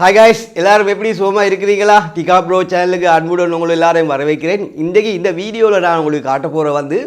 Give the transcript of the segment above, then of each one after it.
Hi guys எல்லாரும் எப்படி சுகமாக இருக்கிறீங்களா? டிகா ப்ரோ சேனலுக்கு அன்புடன் உங்களை எல்லாரையும் வரவேற்கிறேன். இன்றைக்கு இந்த வீடியோவில் நான் உங்களுக்கு காட்ட போகிற வந்து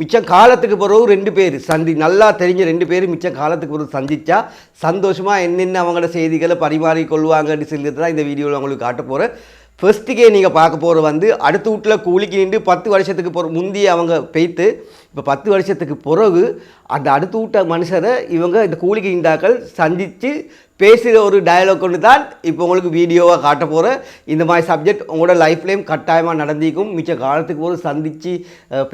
மிச்சம் காலத்துக்கு பிறகு ரெண்டு பேர். சந்தி நல்லா தெரிஞ்ச ரெண்டு பேர் மிச்சம் காலத்துக்கு பிறகு சந்தித்தா சந்தோஷமாக என்னென்ன அவங்களோட செய்திகளை பரிமாறிக்கொள்வாங்கன்னு சொல்லிட்டு தான் இந்த வீடியோவில் உங்களுக்கு காட்ட போகிறேன் ஃபர்ஸ்ட்டுக்கே நீங்கள் பார்க்க போகிற வந்து அடுத்த வீட்டில் கூலிக்கு நின்று பத்து வருஷத்துக்கு போகிற முந்தி அவங்க பெய்த்து இப்போ பத்து வருஷத்துக்கு பிறகு அந்த அடுத்த வீட்ட மனுஷரை இவங்க இந்த கூலிக்கு நின்றாக்கள் சந்தித்து பேசுகிற ஒரு டயலாக் கொண்டு தான் இப்போ உங்களுக்கு வீடியோவாக காட்ட போகிறேன் இந்த மாதிரி சப்ஜெக்ட் உங்களோட லைஃப்லேயும் கட்டாயமாக நடந்திக்கும் மிச்ச காலத்துக்கு ஒரு சந்தித்து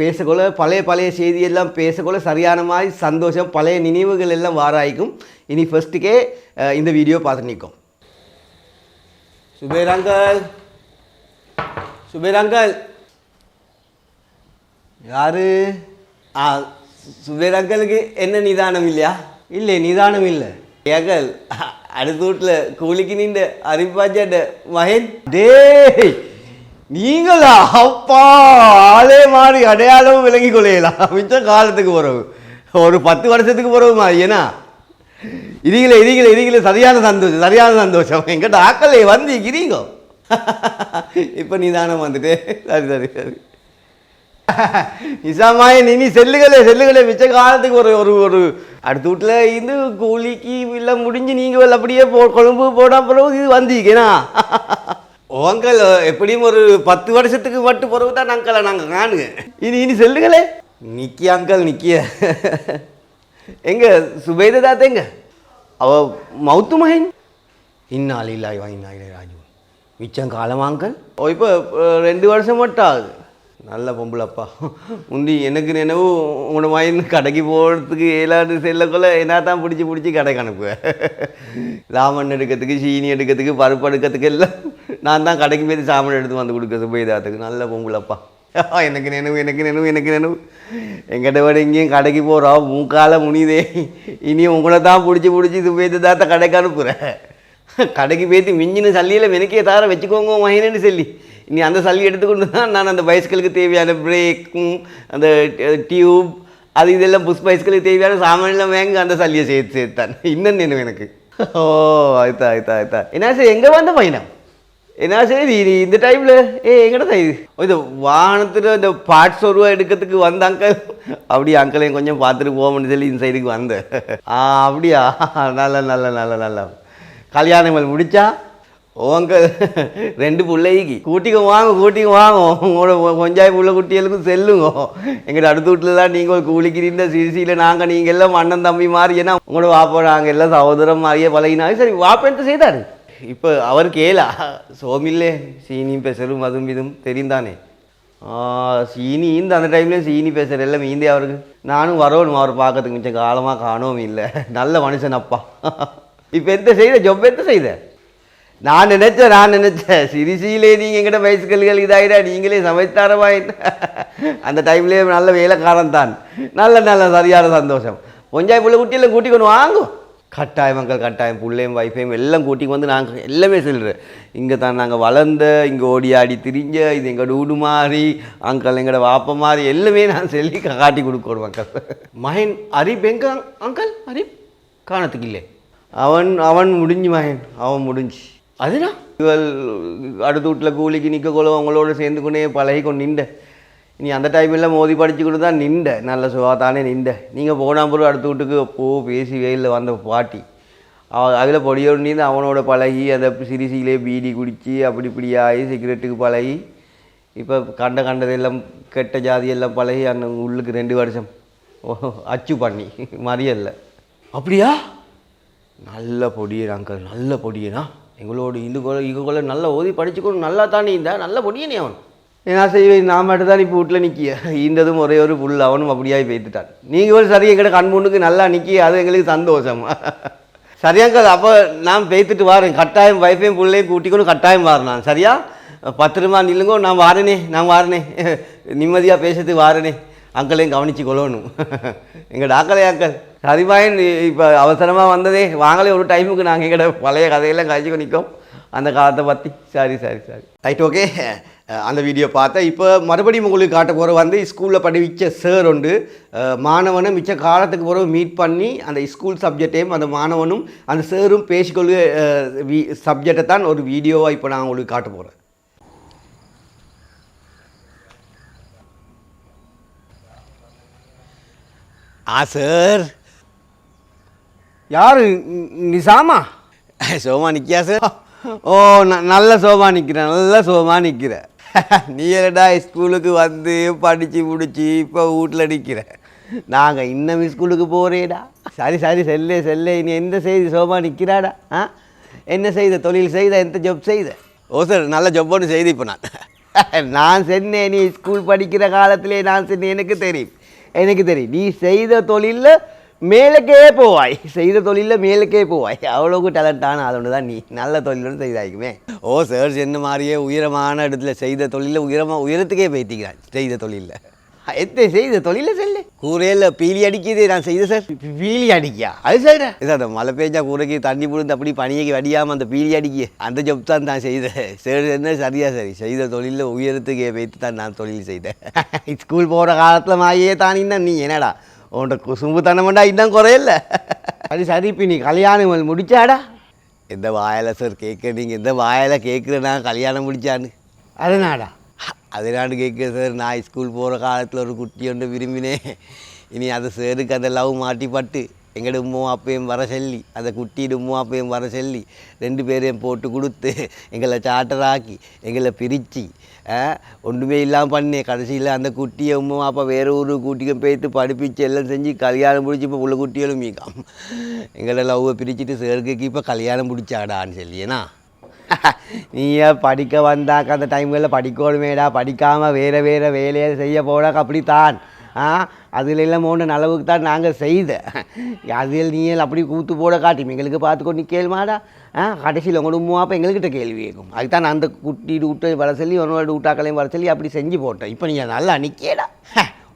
பேசக்கொள்ள பழைய பழைய செய்தியெல்லாம் பேசக்கொள்ள சரியான மாதிரி சந்தோஷம் பழைய நினைவுகள் எல்லாம் வாராய்க்கும். இனி ஃபர்ஸ்ட்டுக்கே இந்த வீடியோ பார்த்து நிற்கும். சுபேராங்கல் சுபேர் அங்கல் யாரு ஆ சுபேர் அங்கலுக்கு என்ன நிதானம் இல்லையா இல்லை நிதானம் இல்லை ஏகல் அடுத்த வீட்டில் கூலிக்கு நின்ற அரிப்பாச்சாட்ட மகன் டேய் நீங்களா அப்பா ஆளே மாறி அடையாளமும் விளங்கி கொள்ளையலாம் மிச்சம் காலத்துக்கு பிறகு ஒரு பத்து வருஷத்துக்கு பிறகு ஏன்னா இருங்களே இருங்களே இருங்களே சரியான சந்தோஷம் சரியான சந்தோஷம் எங்கிட்ட ஆக்கலை வந்து இருக்கிறீங்க இப்போ நிதானம் வந்துட்டு. சரி சரி சரி. நிசாமாய் நீ நீ செல்லுகளே செல்லுகளே. மிச்ச காலத்துக்கு ஒரு ஒரு ஒரு அடுத்த வீட்டில் இருந்து கூலிக்கு இல்லை முடிஞ்சு நீங்கள் அப்படியே போ கொழும்பு போட பிறகு இது வந்தீங்கண்ணா உங்கள் எப்படியும் ஒரு பத்து வருஷத்துக்கு மட்டும் பிறகு தான் அங்கலை நாங்கள் காணுங்க. இனி இனி செல்லுங்களே நிக்கிய அங்கல் நிக்கிய? எங்க சுபேத தாத்தேங்க அவ மவுத்து மகன்? இன்னால் இல்லாய் வாங்கினாய் ராஜு மிச்சம் காலம் அங்கிள் ஓ இப்போ ரெண்டு வருஷம் மட்டும் ஆகுது. நல்ல பொம்பளப்பா முந்தி எனக்கு நினைவு உங்களோட மகன் கடைக்கு போகிறதுக்கு ஏழாண்டு செல்லக்குள்ள என்ன தான் பிடிச்சி பிடிச்சி கடைக்கு அனுப்புவேன் ராமன் எடுக்கிறதுக்கு சீனி எடுக்கிறதுக்கு பருப்பு எடுக்கிறதுக்கு எல்லாம் நான் தான் கடைக்கு போய் சாமான் எடுத்து வந்து கொடுக்குறது போய்தாத்துக்கு. நல்ல பொம்பளப்பா எனக்கு நினைவு எனக்கு நினைவு எனக்கு நினைவு. எங்கிட்ட விட இங்கேயும் கடைக்கு போகிறோம் மூக்கால முனிதே. இனி உங்களை தான் பிடிச்சி பிடிச்சி இது போய்த்து தாத்த கடைக்கு அனுப்புகிறேன் கடைக்கு பேத்தி மிஞ்சின சல்லியில் மெனக்கே தார வச்சுக்கோங்க மகினன்னு சொல்லி. இனி அந்த சல்லி எடுத்துக்கொண்டு தான் நான் அந்த பைஸ்களுக்கு தேவையான பிரேக்கும் அந்த டியூப் அது இதெல்லாம் புஷ் பைஸ்களுக்கு தேவையான சாமான்லாம் வாங்க அந்த சல்லியை சேர்த்து சேர்த்தான். இன்னும் நினைவு எனக்கு. ஓ ஆயித்தா ஆயித்தா ஆயித்தா. என்ன சார் எங்கே வந்த பையனம் என்ன சரி இது இந்த டைமில் ஏ எங்கடா இது? இந்த வாகனத்தில் இந்த பார்ட்ஸ் ஒரு எடுக்கிறதுக்கு வந்த அங்கிள் அப்படியே அங்கிளையும் கொஞ்சம் பார்த்துட்டு போவோம்னு சொல்லி இந்த சைடுக்கு வந்தேன். ஆ அப்படியா? நல்ல நல்ல நல்ல நல்ல. கல்யாணங்கள் முடிச்சா ஓ ரெண்டு பிள்ளைக்கு கூட்டிக்க வாங்க கூட்டிக்க வாங்க. உங்களோட கொஞ்சாய் புள்ள குட்டிகளுக்கும் செல்லுங்க. எங்கிட்ட அடுத்த வீட்டில் தான் நீங்கள் குளிக்கிறீங்க சிசியில் நாங்கள் நீங்கள் எல்லாம் அண்ணன் தம்பி மாதிரி ஏன்னா உங்களோட வாப்பா நாங்கள் எல்லாம் சகோதரம் மாதிரியே பழகினாங்க சரி வாப்பா என்ன செய்தாரு? இப்போ அவர் கேளா சோமில்லே சீனியும் பெசரும் அதுவும் இதுவும் தெரிந்தானே சீனி இந்த அந்த டைம்லேயும் சீனி பேசுகிற எல்லாம் மீந்தே அவருக்கு. நானும் வரணும் அவர் பார்க்கறதுக்கு மிச்சம் காலமாக காணவும் இல்லை. நல்ல மனுஷன் அப்பா. இப்போ எந்த செய்த? ஜொப் எந்த செய்த? நான் நினச்சேன் நான் நினச்சேன் சிரிசியிலே நீங்கள் எங்கிட்ட வயசுக்கல்கள் இதாயிடா நீங்களே சமைத்தாரமா அந்த டைம்லேயே நல்ல வேலைக்காரன் தான். நல்ல நல்ல சரியான சந்தோஷம். கொஞ்சம் பிள்ளை குட்டியெல்லாம் கூட்டி கொண்டு வாங்கும் கட்டாயம் மக்கள் கட்டாயம். பிள்ளையும் வைஃபையும் எல்லாம் கூட்டிக்கு வந்து நாங்கள் எல்லாமே சொல்கிறேன் இங்கே தான் நாங்கள் வளர்ந்த இங்கே ஓடி ஆடி திரிஞ்ச இது எங்களோட வீடு மாதிரி அங்கிள் எங்களோட வாப்ப மாதிரி எல்லாமே நான் சொல்லி காட்டி கொடுக்கணும் மக்கள் மகன் அரிப் எங்க அங்கிள் அரிப் காணத்துக்கு இல்லை. அவன் அவன் முடிஞ்சு மகன் அவன் முடிஞ்சு. அதுனா? இவள் அடுத்த வீட்டில் கூலிக்கு நிற்க கொள்ள அவங்களோட சேர்ந்து கொண்டே பழகி கொண்டு நின்ற. நீ அந்த டைமில் மோதி படிச்சு கொண்டு தான் நின்ற. நல்ல சுகாதானே நின்ற. நீங்கள் போனா பிறகு அடுத்த வீட்டுக்கு போ பேசி வெயிலில் வந்த பாட்டி. அவ அதில் பொடியோடு நீந்து அவனோட பழகி அந்த சிரிசியிலே பீடி குடித்து அப்படி இப்படி ஆகி சிகரெட்டுக்கு பழகி இப்போ கண்ட கண்டதெல்லாம் கெட்ட ஜாதி எல்லாம் பழகி அந்த உள்ளுக்கு ரெண்டு வருஷம். அச்சு பண்ணி மறியல்ல அப்படியா? நல்ல பொடியர் அங்கிள் நல்ல பொடியனா எங்களோட இந்துக்குள்ள கொலை இங்க நல்லா ஓதி படிச்சுக்கணும். நல்லா தானே இந்த நல்ல பொடியனே அவன். என்ன செய்வேன் நான் மட்டும் தான் இப்போ வீட்டில் நிற்கிய ஈந்ததும் ஒரே ஒரு புல் அவனும் அப்படியாகி பேத்துட்டான் நீங்கள் ஒரு சரி எங்கிட்ட கண் முன்னுக்கு நல்லா நிற்கி அது எங்களுக்கு சந்தோஷம். சரியாங்க அப்போ நான் பேத்துட்டு வாரேன். கட்டாயம் வைஃபையும் பிள்ளையும் கூட்டிக்கணும் கட்டாயம் வாரேன் நான் சரியா பத்திரமா நில்லுங்கோ நான் வாரனே நான் வாரனே. நிம்மதியாக பேசுறது வாரனே. அங்களையும் கவனிச்சு கொள்ளணும். எங்கள் டாக்களே அங்கல் சரிபாயன் இப்போ அவசரமாக வந்ததே வாங்களே ஒரு டைமுக்கு நாங்கள் எங்கள்ட பழைய கதையெல்லாம் கழிச்சுக்கோ நிற்கும் அந்த காலத்தை பற்றி சரி சரி சரி. ரைட் ஓகே அந்த வீடியோ பார்த்தேன். இப்போ மறுபடியும் உங்களுக்கு காட்ட போகிற வந்து ஸ்கூலில் படிச்ச சார் உண்டு. மாணவனை மிச்ச காலத்துக்கு பிறகு மீட் பண்ணி அந்த ஸ்கூல் சப்ஜெக்டையும் அந்த மாணவனும் அந்த சாரும் பேசிக்கொள்ளுக சப்ஜெக்டை தான் ஒரு வீடியோவாக இப்போ நான் உங்களுக்கு காட்ட போகிறேன் ஆ சார் யாரு? நிசாமா? சோமா நிற்கியா சார் ஓ ந- நல்ல சோமா நிற்கிறேன் நல்ல சோமா நிற்கிறேன் நீ என்னடா ஸ்கூலுக்கு வந்து படித்து முடிச்சு இப்போ வீட்டில் நிற்கிற நாங்கள் இன்னும் ஸ்கூலுக்கு போகிறேடா சரி சரி செல்லே செல்லே. நீ எந்த செய்தி சோமா நிற்கிறாடா ஆ? என்ன செய்த? தொழில் செய்த? எந்த ஜாப் செய்த? ஓ சார் நல்ல ஜாப் ஒன்று செய்து இப்போ நான். நான் சென்னேன் நீ ஸ்கூல் படிக்கிற காலத்திலே நான் சென்னேன். எனக்கு தெரியும். எனக்கு தெரியும். நீ செய்த தொழிலில் மேலுக்கே போவாய். செய்த தொழிலில் மேலுக்கே போவாய். அவ்வளோக்கு டேலண்டான ஆள் ஒன்று தான் நீ. நல்ல தொழில் ஒன்று செய்தாய்க்குமே. ஓ சார் என்ன மாதிரியே உயரமான இடத்துல செய்த தொழிலில் உயரமாக உயரத்துக்கே போய்த்திக்கிறான் செய்த தொழிலில். எத்தனை செய்த தொழில செல்லு. கூரையில் பீலி அடிக்குது நான் செய்த சார் பீலி அடிக்கியா? அது சார் இது அந்த மழை பெஞ்சா கூரைக்கு தண்ணி புழுந்து அப்படி பனியைக்கு வடியாமல் அந்த பீலி அடிக்க. அந்த ஜப் தான் நான் செய்தேன். சரி என்ன சரியா சரி. செய்த தொழிலில் உயரத்துக்கு வைத்து தான் நான் தொழில் செய்தேன். ஸ்கூல் போகிற காலத்தில் மாயே தான் இன்னும் நீ. என்னடா? உன்ட குசும்பு தனமண்டா இன்னும் குறையல. சரி சரி இப்போ நீ கல்யாணம் முடிச்சாடா? எந்த வாயில் சார் கேட்க நீங்கள் எந்த வாயில் கேட்குற நான் கல்யாணம் முடிச்சான்னு. அதனாடா? அதனால கேட்க சார் நான் ஸ்கூல் போகிற காலத்தில் ஒரு குட்டி ஒன்று விரும்பினேன். இனி அது சேருக்கு அந்த லவ் மாட்டி பட்டு எங்களோட உம்மும் அப்பையும் வர சொல்லி அந்த குட்டியோட உம்மும் அப்பையும் வர சொல்லி ரெண்டு பேரையும் போட்டு கொடுத்து எங்களை சாட்டராக்கி எங்களை பிரித்து ஒன்றுமே இல்லாமல் பண்ணேன் கடைசியில் அந்த குட்டியை உம்மும் அப்பா வேறு ஒரு கூட்டிக்கும் போயிட்டு படிப்பிச்சு எல்லாம் செஞ்சு கல்யாணம் பிடிச்சி இப்போ உள்ள குட்டிகளும் மீக்காம் எங்களை லவ்வை பிரிச்சுட்டு சேர்க்கைக்கு இப்போ கல்யாணம் பிடிச்சாடான்னு சொல்லியேனா நீயே படிக்க வந்தாக்க அந்த டைம்களில் படிக்கணுமேடா படிக்காமல் வேறு வேறு வேலையை செய்ய போடாக்க அப்படித்தான். ஆ அதில் எல்லாம் மூணு அளவுக்கு தான் நாங்கள் செய்த. அதில் நீ அப்படி கூத்து போட காட்டி எங்களுக்கு பார்த்துக்கோ நீ கேள்மாடா. ஆ கடைசியில் உங்களோட உம்மா அப்போ எங்கள்கிட்ட கேள்வி கேட்கும். அதுக்கு நான் அந்த குட்டி விட்டு வர சொல்லி உன்னோட விட்டாக்களையும் வர சொல்லி அப்படி செஞ்சு போட்டேன். இப்போ நீ நல்லா நிற்கேடா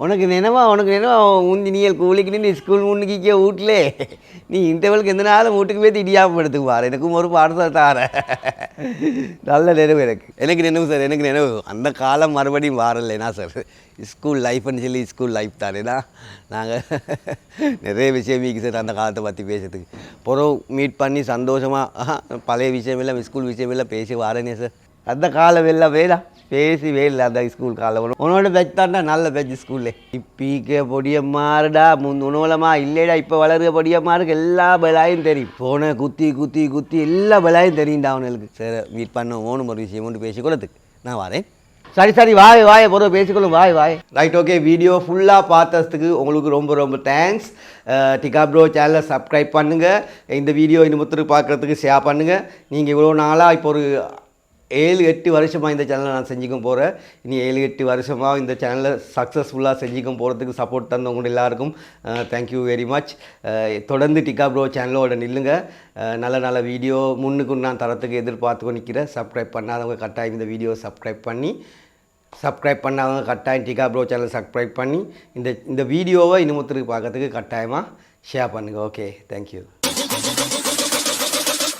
உனக்கு நினைவா உனக்கு நினைவா உந்தி நீ கூலிக்கு நீ ஸ்கூல் முன்னுக்கிக்க வீட்டிலே நீ இன்டர்வலுக்கு எந்த நாளும் வீட்டுக்கு போய் இடியாப்பம் எடுத்துக்கு பாரு. எனக்கும் ஒரு பாடத்தை தார. நல்ல நினைவு எனக்கு. எனக்கு நினைவு சார் எனக்கு நினைவு. அந்த காலம் மறுபடியும் வாரலைனா சார்? ஸ்கூல் லைஃப்னு சொல்லி ஸ்கூல் லைஃப் தானேனா நாங்கள் நிறைய விஷயம் மீக்கு சார் அந்த காலத்தை பற்றி பேசுறதுக்கு. பிறகு மீட் பண்ணி சந்தோஷமாக பழைய விஷயம் எல்லாம் ஸ்கூல் விஷயம் எல்லாம் பேசி வாரேனே சார். அந்த காலம் எல்லாம் வேடா பேசவே இல்லை அந்த ஸ்கூல் காலம் உன்னோட பெச் தான்டா நல்ல பெச் ஸ்கூல்ல இப்பீக்க பொடியம்மாருடா முன் உணவுலமா இல்லைடா இப்போ வளருக பொடியம்மாருக்கு எல்லா பலாயும் தெரியும். போன குத்தி குத்தி குத்தி எல்லா பலாயும் தெரியும்டா அவனுக்கு சரி மீட் பண்ண ஓணும் ஒரு விஷயம் ஒன்று பேசிக்கொள்ளதுக்கு நான் வரேன். சரி சரி வாய் வாய பொறுவை பேசிக்கொள்ளும் வாய் வாய். ரைட் ஓகே வீடியோ ஃபுல்லாக பார்த்ததுக்கு உங்களுக்கு ரொம்ப ரொம்ப தேங்க்ஸ் டிகா ப்ரோ சேனலை சப்ஸ்கிரைப் பண்ணுங்கள் இந்த வீடியோ இன்னும் பார்க்குறதுக்கு ஷேர் பண்ணுங்கள் நீங்கள் இவ்வளோ நாளாக இப்போ ஒரு ஏழு எட்டு வருஷமாக இந்த சேனலை நான் செஞ்சுக்கும் போகிறேன் இனி ஏழு எட்டு வருஷமாக இந்த சேனலை சக்ஸஸ்ஃபுல்லாக செஞ்சுக்கும் போகிறதுக்கு சப்போர்ட் தந்தவங்க எல்லாருக்கும் தேங்க்யூ வெரி மச் தொடர்ந்து டிகா ப்ரோ சேனலோட நில்லுங்க. நல்ல நல்ல வீடியோ முன்னுக்கு நான் தரத்துக்கு எதிர்பார்த்துக்கோ நிற்கிறேன் சப்ஸ்கிரைப் பண்ணாதவங்க கட்டாயம் இந்த வீடியோ சப்ஸ்கிரைப் பண்ணி சப்ஸ்கிரைப் பண்ணாதவங்க கட்டாயம் டிகா ப்ரோ சேனல் சப்ஸ்கிரைப் பண்ணி இந்த இந்த வீடியோவை இன்னுமுத்திற்கு பார்க்கறதுக்கு கட்டாயமாக ஷேர் பண்ணுங்கள் okay thank you